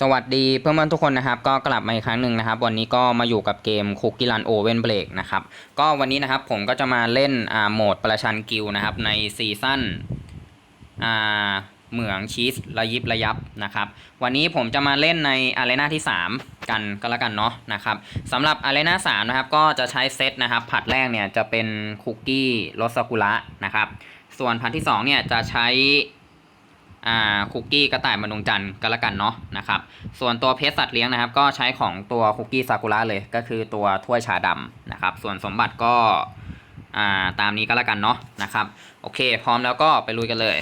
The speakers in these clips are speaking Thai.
สวัสดีเพื่อนๆทุกคนนะครับ ก็กลับมาอีกครั้งหนึ่งนะครับ วันนี้ก็มาอยู่กับเกมคุกกี้รันโอเว่นเบรกนะครับ ก็วันนี้นะครับผมก็จะมาเล่นอ่าโหมดประชันกิลนะครับ ในซีซั่นอ่าเหมืองชีสระยิบระยับนะครับ วันนี้ผมจะมาเล่นในอารีนาที่ 3 กันก็แล้วกันเนาะนะครับสำหรับอารีนา3นะครับก็จะใช้เซตนะครับ ผัดแรกเนี่ยจะเป็นคุกกี้รสซากุระนะครับ ส่วนผัดที่2เนี่ยจะใช้ คุกกี้กระต่ายมันดวงจันทร์ก็แล้วกันเนาะนะครับส่วนตัวเพชรสัตว์เลี้ยงนะครับ ก็ใช้ของตัวคุกกี้ซากุระเลยก็คือตัวถ้วยชาดำนะครับ ส่วนสมบัติก็าตามนี้ก็แล้วกันเนาะนะครับโอเค พร้อมแล้วก็ไปลุยกันเลย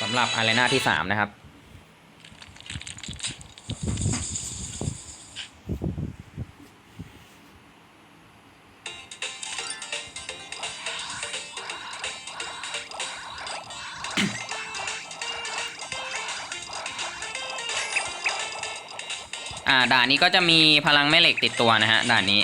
สำหรับอารีนาที่ 3 นะครับ อ่าด่านนี้ก็จะมีพลังแม่เหล็กติดตัวนะฮะด่านนี้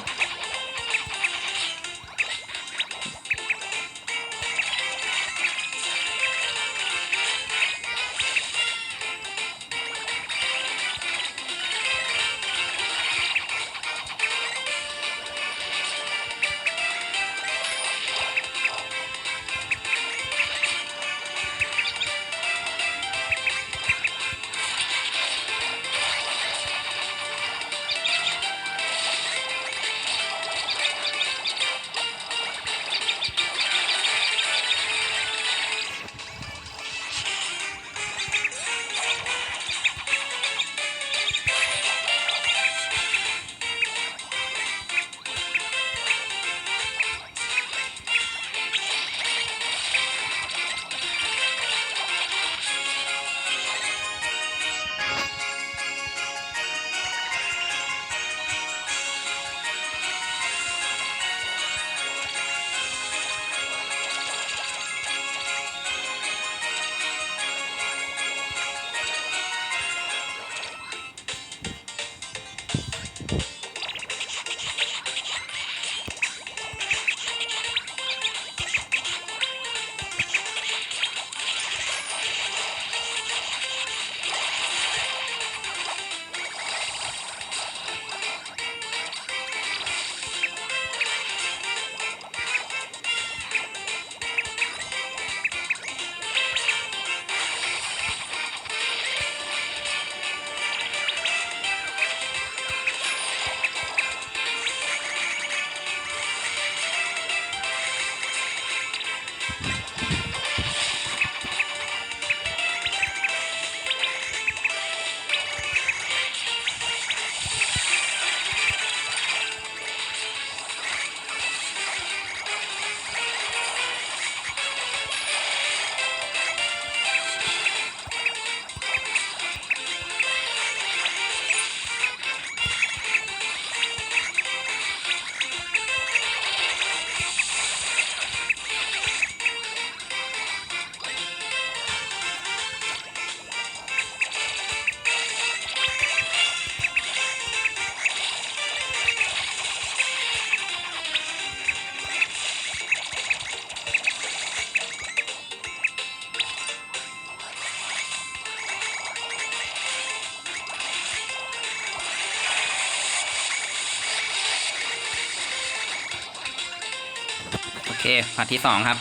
เคผัดที่2ครับ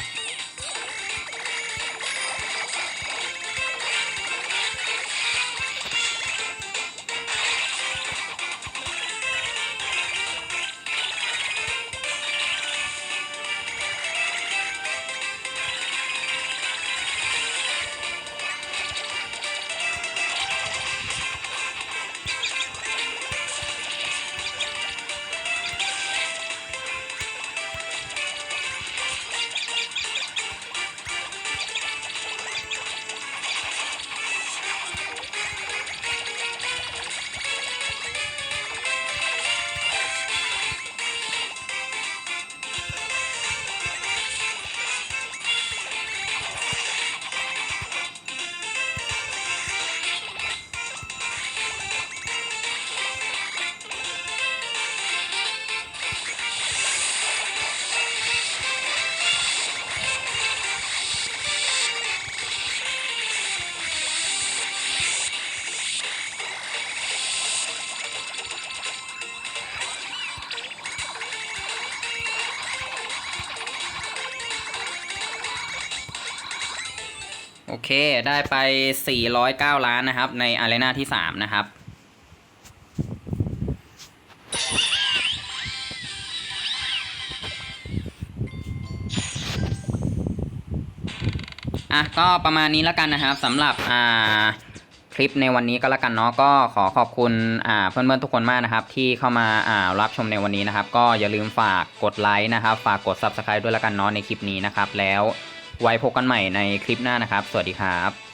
โอเค ได้ไป 409 ล้านนะครับ ในอารีนาที่ 3 นะครับ อะ ก็ประมาณนี้แล้วกันนะครับสำหรับ อ่า คลิปในวันนี้ก็แล้วกันเนาะ ก็ขอขอบคุณ อ่า เพื่อนๆทุกคนมากนะครับ ที่เข้ามา อ่า รับชมในวันนี้นะครับ ก็อย่าลืมฝากกดไลค์นะครับ ฝากกด Subscribe ด้วยแล้วกันเนาะในคลิปนี้นะครับ แล้ว ไว้พบกันใหม่ในคลิปหน้านะครับ สวัสดีครับ